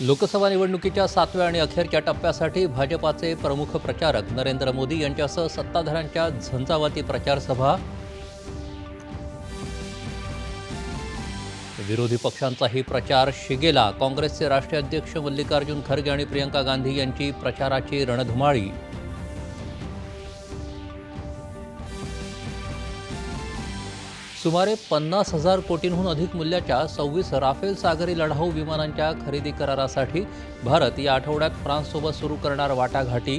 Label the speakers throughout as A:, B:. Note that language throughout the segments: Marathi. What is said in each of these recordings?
A: लोकसभा निवडणुकीच्या सातव्या आणि अखेरच्या टप्प्यासाठी भाजपाचे प्रमुख प्रचारक नरेंद्र मोदी यांच्यासह सत्ताधाऱ्यांच्या झंझावाती प्रचारसभा विरोधी पक्षांचाही प्रचार शिगेला. काँग्रेसचे राष्ट्रीय अध्यक्ष मल्लिकार्जुन खरगे आणि प्रियंका गांधी यांची प्रचाराची रणधुमाळी. सुमारे पन्नास हजार कोटींहून अधिक मूल्याच्या सव्वीस राफेल सागरी लढाऊ विमानांच्या खरेदी करारासाठी भारत या आठवड्यात फ्रान्ससोबत सुरू करणार वाटाघाटी.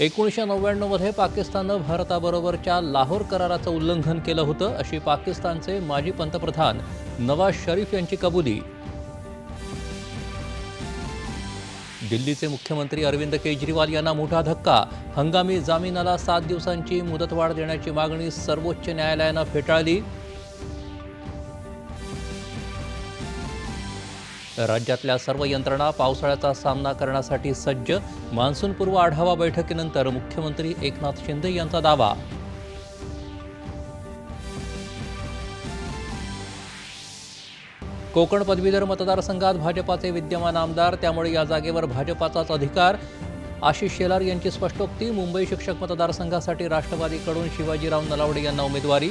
A: एकोणीसशे नव्याण्णवमध्ये पाकिस्ताननं भारताबरोबरच्या लाहोर कराराचं उल्लंघन केलं होतं अशी पाकिस्तानचे माजी पंतप्रधान नवाज शरीफ यांची कबुली. दिल्लीचे मुख्यमंत्री अरविंद केजरीवाल यांना मोठा धक्का. हंगामी जामिनाला सात दिवसांची मुदतवाढ देण्याची मागणी सर्वोच्च न्यायालयानं फेटाळली. राज्यातल्या सर्व यंत्रणा पावसाळ्याचा सामना करण्यासाठी सज्ज. मान्सूनपूर्व आढावा बैठकीनंतर मुख्यमंत्री एकनाथ शिंदे यांचा दावा. कोकण पदवीधर मतदारसंघात भाजपाचे विद्यमान आमदार त्यामुळे या जागेवर भाजपाचाच अधिकार. आशिष शेलार यांची स्पष्टोक्ती मुंबई शिक्षक मतदारसंघासाठी राष्ट्रवादीकडून शिवाजीराव नलावडे यांना उमेदवारी.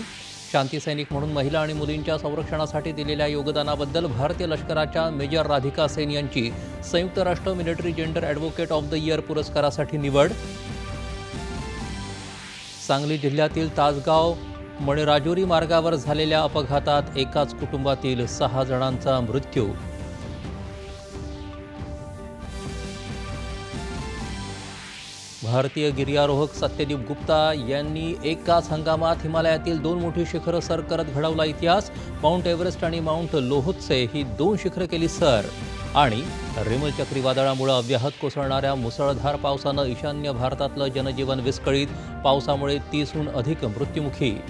A: शांती सैनिक म्हणून महिला आणि मुलींच्या संरक्षणासाठी दिलेल्या योगदानाबद्दल भारतीय लष्कराच्या मेजर राधिका सेन यांची संयुक्त राष्ट्र military gender advocate of the year पुरस्कारासाठी निवड. सांगली जिल्ह्यातील तासगाव मणिराजुरी मार्गावर झालेल्या अपघातात एकाच कुटुंबातील सहा जणांचा मृत्यू. भारतीय गिर्यारोहक सत्यदीप गुप्ता यांनी एकाच हंगामात हिमालयातील दोन मोठी शिखरं सर करत घडवला इतिहास. माउंट एव्हरेस्ट आणि माउंट लोहोत्से ही दोन शिखरं केली सर. आणि रिमल चक्रीवादळामुळे अव्याहत कोसळणाऱ्या मुसळधार पावसानं ईशान्य भारतातलं जनजीवन विस्कळीत. पावसामुळे तीसहून अधिक मृत्युमुखी.